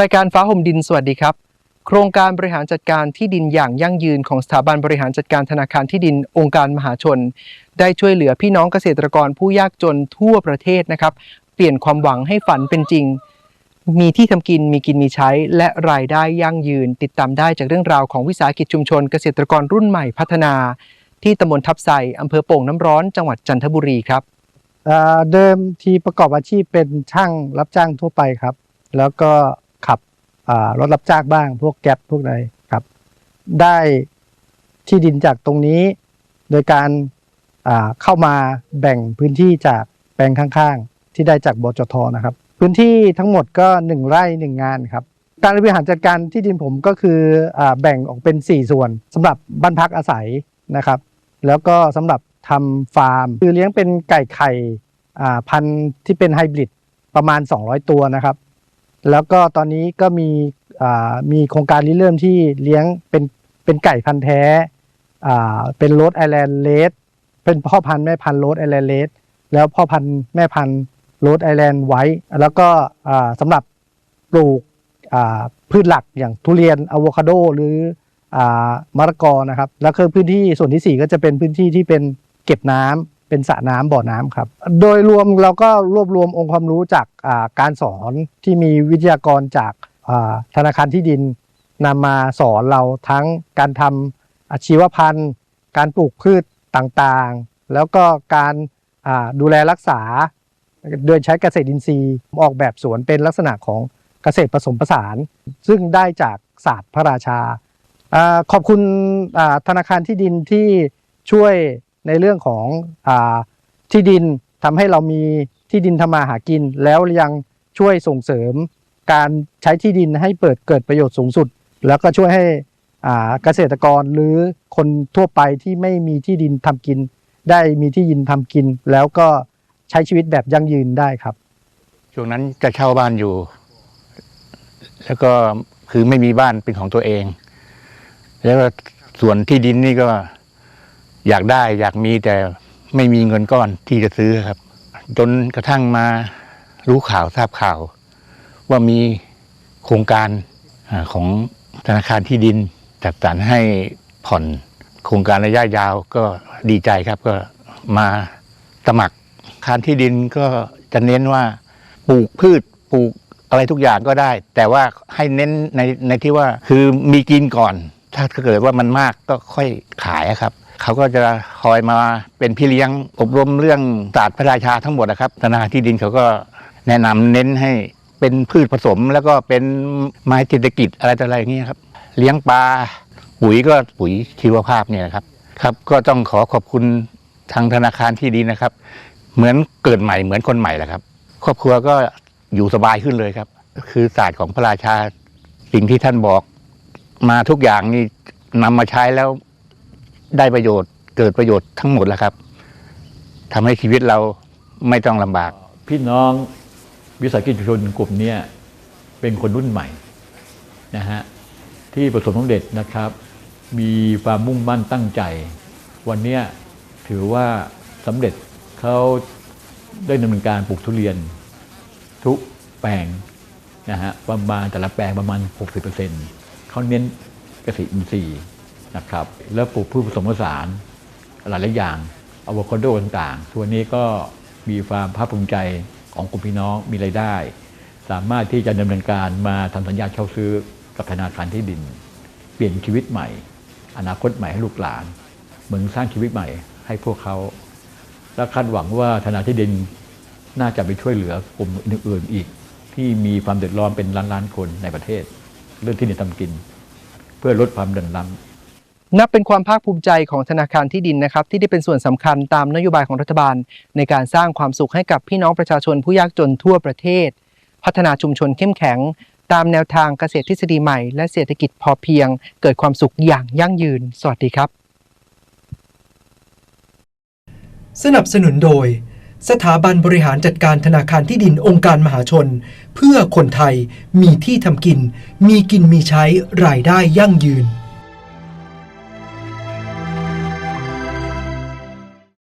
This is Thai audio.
รายการฟ้าห่มดินสวัสดีครับ โครงการบริหารจัดการที่ดินอย่างยั่งยืนของสถาบันบริหารจัดการธนาคารที่ดินองค์การมหาชน ได้ช่วยเหลือพี่น้องเกษตรกรผู้ยากจนทั่วประเทศนะครับ เปลี่ยนความหวังให้ฝันเป็นจริง มีที่ทำกินมีกินมีใช้ และรายได้ยั่งยืน ติดตามได้จากเรื่องราวของวิสาหกิจชุมชน เกษตรกรรุ่นใหม่พัฒนา ที่ตำบลทับไซอำเภอโป่งน้ำร้อนจังหวัดจันทบุรีครับเเดิมทีประกอบอาชีพเป็นช่างรับจ้างทั่วไปครับ แล้วก็ ขับรถรับจ้างบ้าง พวกแก๊ปพวกอะไรครับ ได้ที่ดินจากตรงนี้ โดยการาเข้ามาแบ่งพื้นที่จากแปลงข้างๆ ที่ได้จากบจทนะครับ พื้นที่ทั้งหมดก็หนึ่งไร่หนึ่งงานครับ การบริหารจัดการที่ดินผมก็คืออแบ่งออกเป็น 4 ส่วนสำหรับบ้านพักอาศัยนะครับ แล้วก็สำหรับทำฟาร์ม คือเลี้ยงเป็นไก่ไข่พันธุ์ที่เป็นไฮบริดประมาณ 200 ตัวนะครับ แล้วก็ตอนนี้ก็มีมีโครงการริเริ่มที่เลี้ยงเป็นเป็นไก่พันธุ์แท้เป็นโรดไอแลนด์เลสเป็นพ่อพันธุ์แม่พันธุ์โรดไอแลนด์เลสแล้วพ่อพันธุ์แม่พันธุ์โรดไอแลนด์ไว้ แล้วก็อ่าสำหรับปลูกพืชหลักอย่างทุเรียนอะโวคาโดหรืออมะละกอนะครับ แล้วคือพื้นที่ส่วนที่ 4 ก็จะเป็นพื้นที่ที่เป็นเก็บน้ำ เป็นสระน้ำบ่อน้ำครับ โดยรวมเราก็รวบรวมองค์ความรู้จากการสอนที่มีวิทยากรจากธนาคารที่ดินนำมาสอนเราทั้งการทำอาชีวพันธุ์ การปลูกพืชต่างๆ แล้วก็การดูแลรักษา โดยใช้เกษตรอินทรีย์ออกแบบสวนเป็นลักษณะของเกษตรผสมผสาน ซึ่งได้จากศาสตร์พระราชาอขอบคุณธนาคารที่ดินที่ช่วย ในเรื่องของอที่ดินทำให้เรามีที่ดินทำมาหากิน แล้วยังช่วยส่งเสริมการใช้ที่ดินให้เปิดเกิดประโยชน์สูงสุด แล้วก็ช่วยให้เกษตรกรหรือคนทั่วไปที่ไม่มีที่ดินทำกิน ได้มีที่ดินทำกิน แล้วก็ใช้ชีวิตแบบยั่งยืนได้ครับ ช่วงนั้นจะเช่าบ้านอยู่ แล้วก็คือไม่มีบ้านเป็นของตัวเอง แล้วก็ส่วนที่ดินนี่ก็ อยากได้อยากมีแต่ไม่มีเงินก้อนที่จะซื้อครับ จนกระทั่งมารู้ข่าวทราบข่าว ว่ามีโครงการของธนาคารที่ดินจัดสรรให้ผ่อนโครงการระยะยาวก็ดีใจครับก็มาสมัครคารที่ดินก็จะเน้นว่าปลูกพืชปลูกอะไรทุกอย่างก็ได้ แต่ว่าให้เน้นในในที่ว่าคือมีกินก่อน ถ้าเกิดว่ามันมากก็ค่อยขายครับ เขาก็จะคอยมาเป็นพี่เลี้ยง อบรมเรื่องศาสตร์พระราชาทั้งหมดนะครับธนาคารที่ดินเขาก็แนะนำเน้นให้เป็นพืชผสม แล้วก็เป็นไม้เศรษฐกิจอะไรต่ออะไรอย่างเงี้ยครับ เลี้ยงปลาปุ๋ยก็ปุ๋ยชีวภาพเนี่ยนะครับครับก็ต้องขอขอบคุณทางธนาคารที่ดินนะครับ เหมือนเกิดใหม่เหมือนคนใหม่แหละครับ ครอบครัวก็อยู่สบายขึ้นเลยครับ คือศาสตร์ของพระราชาสิ่งที่ท่านบอก มาทุกอย่างนี่นำมาใช้แล้ว ได้ประโยชน์ เกิดประโยชน์ทั้งหมดแล้วครับทำให้ชีวิตเราไม่ต้องลำบาก พี่น้องวิสาหกิจชุมชนกลุ่มนี้เป็นคนรุ่นใหม่นะฮะที่ประสบความสำเร็จนะครับ มีความมุ่งมั่นตั้งใจ วันนี้ถือว่าสำเร็จเขาได้ดำเนินการปลูกทุเรียน ทุกแปลงนะฮะประมาณแต่ละแปลงประมาณ 60%เขาเน้นเกษตรอินทรีย์ นะครับ แล้วปลูกพืชผสมผสานหลายหลายอย่างอะโวคาโดต่างๆ ตัวนี้ก็มีความภาคภูมิใจของกลุ่มพี่น้องมีรายได้ สามารถที่จะดำเนินการมาทำสัญญาเช่าซื้อกับธนาคารที่ดิน เปลี่ยนชีวิตใหม่ อนาคตใหม่ให้ลูกหลานเหมือนสร้างชีวิตใหม่ให้พวกเขา และคาดหวังว่าธนาคารที่ดินน่าจะไปช่วยเหลือกลุ่มอื่นๆอีก ที่มีความเดือดร้อนเป็นล้านๆคนในประเทศ เรื่องที่ดินทำกิน เพื่อลดความเดือดร้อน นับเป็นความภาคภูมิใจของธนาคารที่ดินนะครับ ที่ได้เป็นส่วนสำคัญตามนโยบายของรัฐบาล ในการสร้างความสุขให้กับพี่น้องประชาชนผู้ยากจนทั่วประเทศ พัฒนาชุมชนเข้มแข็ง ตามแนวทางเกษตรทฤษฎีใหม่ และเศรษฐกิจพอเพียง เกิดความสุขอย่างยั่งยืน สวัสดีครับ สนับสนุนโดย สถาบันบริหารจัดการธนาคารที่ดินองค์การมหาชน เพื่อคนไทยมีที่ทำกิน มีกินมีใช้รายได้ยั่งยืน